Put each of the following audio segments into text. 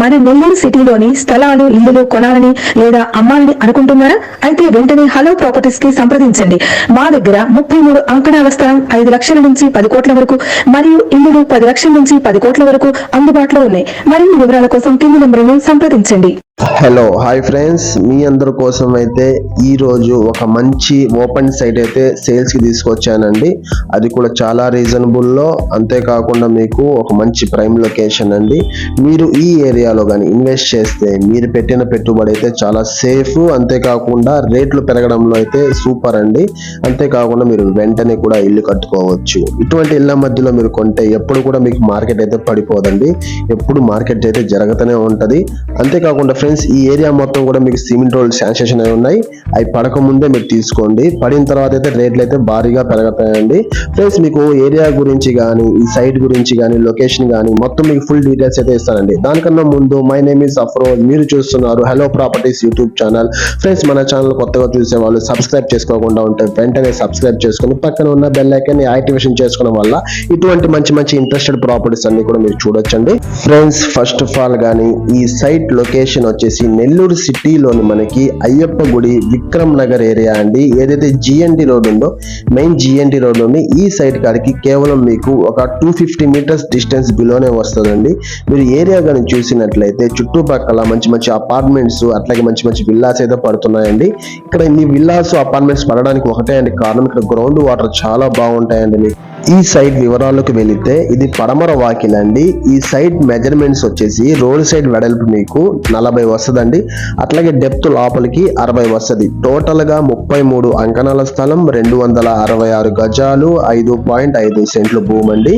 మన నెల్లూరు సిటీలోని స్థలాలు ఇల్లులు కొనాలని లేదా అమ్మాలని అనుకుంటున్నారా? అయితే వెంటనే హలో ప్రాపర్టీస్కి సంప్రదించండి. మా దగ్గర ముప్పై మూడు అంకణాల స్థలం ఐదు లక్షల నుంచి పది కోట్ల వరకు మరియు ఇల్లులు పది లక్షల నుంచి పది కోట్ల వరకు అందుబాటులో ఉన్నాయి. మరిన్ని వివరాల కోసం కింది నెంబర్ను సంప్రదించండి. Hello hi friends. మీ అందరి కోసం అయితే ఈ రోజు ఒక మంచి ఓపెన్ సైట్ అయితే సేల్స్కి తీసుకొచ్చానండి. అది కూడా చాలా రీజనబుల్లో అంతేకాకుండా మీకు ఒక మంచి ప్రైమ్ లొకేషన్ అండి. మీరు ఈ ఏరియా ఇండియాలో కానీ ఇన్వెస్ట్ చేస్తే మీరు పెట్టిన పెట్టుబడి అయితే చాలా సేఫ్ అంతేకాకుండా రేట్లు పెరగడంలో అయితే సూపర్ అండి. అంతేకాకుండా మీరు వెంటనే కూడా ఇల్లు కట్టుకోవచ్చు. ఇటువంటి ఇళ్ళ మధ్యలో మీరు కొంటే ఎప్పుడు కూడా మీకు మార్కెట్ అయితే పడిపోదండి. ఎప్పుడు మార్కెట్ అయితే జరుగుతూనే ఉంటది. అంతేకాకుండా ఫ్రెండ్స్ ఈ ఏరియా మొత్తం కూడా మీకు సిమెంట్ రోడ్ శాన్సేషన్ అయి ఉన్నాయి. అవి పడక ముందే మీరు తీసుకోండి. పడిన తర్వాత అయితే రేట్లు అయితే భారీగా పెరగతాయండి. ఫ్రెండ్స్ మీకు ఏరియా గురించి కానీ ఈ సైట్ గురించి కానీ లొకేషన్ కానీ మొత్తం మీకు ఫుల్ డీటెయిల్స్ అయితే ఇస్తానండి. దానికన్నా ముందు మై నేమ్ ఇస్ అఫ్రోజ్ మీరు చూస్తున్నారు hello properties YouTube channel friends మన ఛానల్ కొత్తగా చూసే వాళ్ళు సబ్స్క్రైబ్ చేసుకోకుండా ఉంటే వెంటనే సబ్స్క్రైబ్ చేసుకుని పక్కన ఉన్న బెల్ ఐకన్ యాక్టివేషన్ చేసుకోవడం వల్ల ఇటువంటి మంచి మంచి ఇంట్రెస్టెడ్ ప్రాపర్టీస్ అన్ని కూడా మీరు చూడొచ్చండి. ఫ్రెండ్స్ ఫస్ట్ ఆఫ్ ఆల్ కానీ ఈ సైట్ లొకేషన్ వచ్చేసి నెల్లూరు సిటీలోని మనకి అయ్యప్ప గుడి విక్రమ్ నగర్ ఏరియా అండి. ఏదైతే జిఎన్టి రోడ్ ఉందో మెయిన్ జిఎన్టి రోడ్ ఉంది ఈ సైట్ కాడికి కేవలం మీకు ఒక టూ ఫిఫ్టీ మీటర్స్ డిస్టెన్స్ బిలోనే వస్తుందండి. మీరు ఏరియా కానీ చూసిన చూసినట్లయితే చుట్టుపక్కల మంచి మంచి అపార్ట్మెంట్స్ అట్లాగే మంచి మంచి విల్లాస్ అయితే పడుతున్నాయండి. ఇక్కడ ఇన్ని విల్లాస్ అపార్ట్మెంట్స్ పడడానికి ఒకటే అండి కారణం. ఇక్కడ గ్రౌండ్ వాటర్ చాలా బాగుంటాయండి మీకు. ఈ సైట్ వివరాలకు వెళితే ఇది పడమర వాకిలండి ఈ సైట్ మెజర్మెంట్స్ వచ్చేసి రోడ్ సైడ్ వెడల్పు మీకు నలభై వస్తుందండి. అట్లాగే డెప్త్ లోపలికి అరవై వస్తుంది. టోటల్గా ముప్పై మూడు అంకణాల స్థలం రెండు వందల అరవై ఆరు గజాలు ఐదు పాయింట్ ఐదు సెంట్లు భూమి అండి.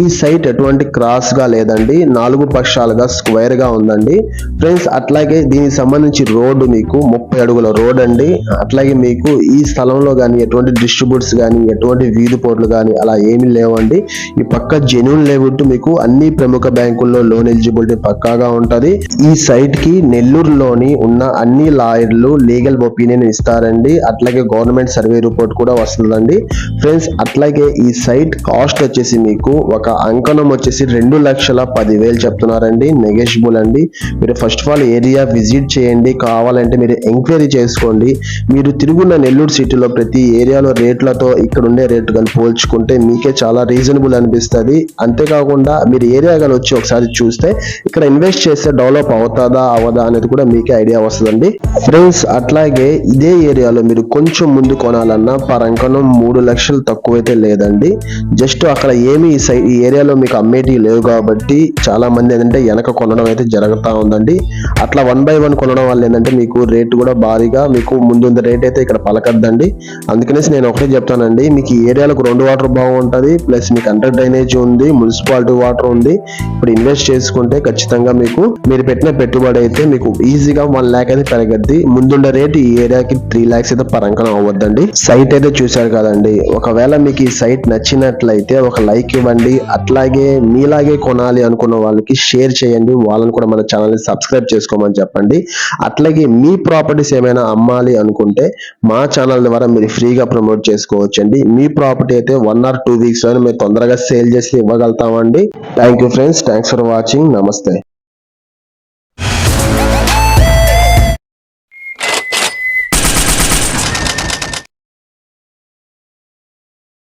ఈ సైట్ ఎటువంటి క్రాస్గా లేదండి. నాలుగు పక్షాలుగా స్క్వేర్గా ఉందండి. ఫ్రెండ్స్ అట్లాగే దీనికి సంబంధించి రోడ్డు మీకు ముప్పై అడుగుల రోడ్ అండి. అట్లాగే మీకు ఈ స్థలంలో కానీ ఎటువంటి డిస్ట్రిబ్యూట్స్ కానీ ఎటువంటి వీధి పోర్లు కానీ అలా ఏమీ లేవండి. ఈ పక్క జెన్యున్ లేవుట్ మీకు అన్ని ప్రముఖ బ్యాంకుల్లో లోన్ ఎలిజిబిలిటీ పక్కాగా ఉంటుంది. ఈ సైట్కి నెల్లూరులోని ఉన్న అన్ని లాయర్లు లీగల్ ఒపీనియన్ ఇస్తారండి. అట్లాగే గవర్నమెంట్ సర్వే రిపోర్ట్ కూడా వస్తుందండి. ఫ్రెండ్స్ అట్లాగే ఈ సైట్ కాస్ట్ వచ్చేసి మీకు ఒక అంకణం వచ్చేసి రెండు లక్షల పదివేలు చెప్తున్నారండి. నెగెషిబుల్ అండి. మీరు first of all area visit చేయండి. కావాలంటే మీరు ఎంక్వైరీ చేసుకోండి. మీరు తిరుగున్న నెల్లూరు సిటీలో ప్రతి ఏరియాలో రేట్లతో ఇక్కడ ఉండే రేటు కానీ పోల్చుకుంటే మీకే చాలా రీజనబుల్ అనిపిస్తుంది. అంతేకాకుండా మీరు ఏరియా కానీ వచ్చి ఒకసారి చూస్తే ఇక్కడ ఇన్వెస్ట్ చేస్తే డెవలప్ అవుతుందా అవదా అనేది కూడా మీకే ఐడియా వస్తుందండి. ఫ్రెండ్స్ అట్లాగే ఇదే ఏరియాలో మీరు కొంచెం ముందు కొనాలన్నా పరంకణం మూడు లక్షలు తక్కువైతే లేదండి. జస్ట్ అక్కడ ఏమి ఈ ఈ ఏరియాలో మీకు అమ్మేటివి లేవు కాబట్టి చాలా మంది ఏంటంటే వెనక కొనడం అయితే జరుగుతూ ఉందండి. అట్లా వన్ బై వన్ కొనడం వల్ల ఏంటంటే మీకు రేట్ కూడా భారీగా మీకు ముందున్న రేట్ అయితే ఇక్కడ పలకద్దండి. అందుకనేసి నేను ఒకటే చెప్తానండి మీకు ఈ ఏరియాలకు రెండు వాటర్ బాగుంటుంది ప్లస్ మీకు అండర్ డ్రైనేజ్ ఉంది మున్సిపాలిటీ వాటర్ ఉంది. ఇప్పుడు ఇన్వెస్ట్ చేసుకుంటే ఖచ్చితంగా మీకు మీరు పెట్టిన పెట్టుబడి అయితే మీకు ఈజీగా వన్ ల్యాక్ అయితే పెరగద్ది. ముందుండే రేట్ ఈ ఏరియాకి త్రీ ల్యాక్స్ అయితే పరంగా అవ్వద్దండి. సైట్ అయితే చూశారు కదండి. ఒకవేళ మీకు ఈ సైట్ నచ్చినట్లయితే ఒక లైక్ ఇవ్వండి. అట్లాగే మీలాగే కొనాలి అనుకున్న వాళ్ళకి షేర్ చేయండి. వాళ్ళని కూడా మన ఛానల్ని సబ్స్క్రైబ్ చేసుకోమని చెప్పండి. అట్లాగే మీ ప్రాపర్టీస్ ఏమైనా అమ్మాలి అనుకుంటే మా ఛానల్ ద్వారా మీరు ఫ్రీగా ప్రమోట్ చేసుకోవచ్చండి. మీ ప్రాపర్టీ అయితే వన్ ఆర్ టూ వీక్స్లో మేము తొందరగా సేల్ చేసి ఇవ్వగలుగుతామండి. Thank you friends thanks for watching నమస్తే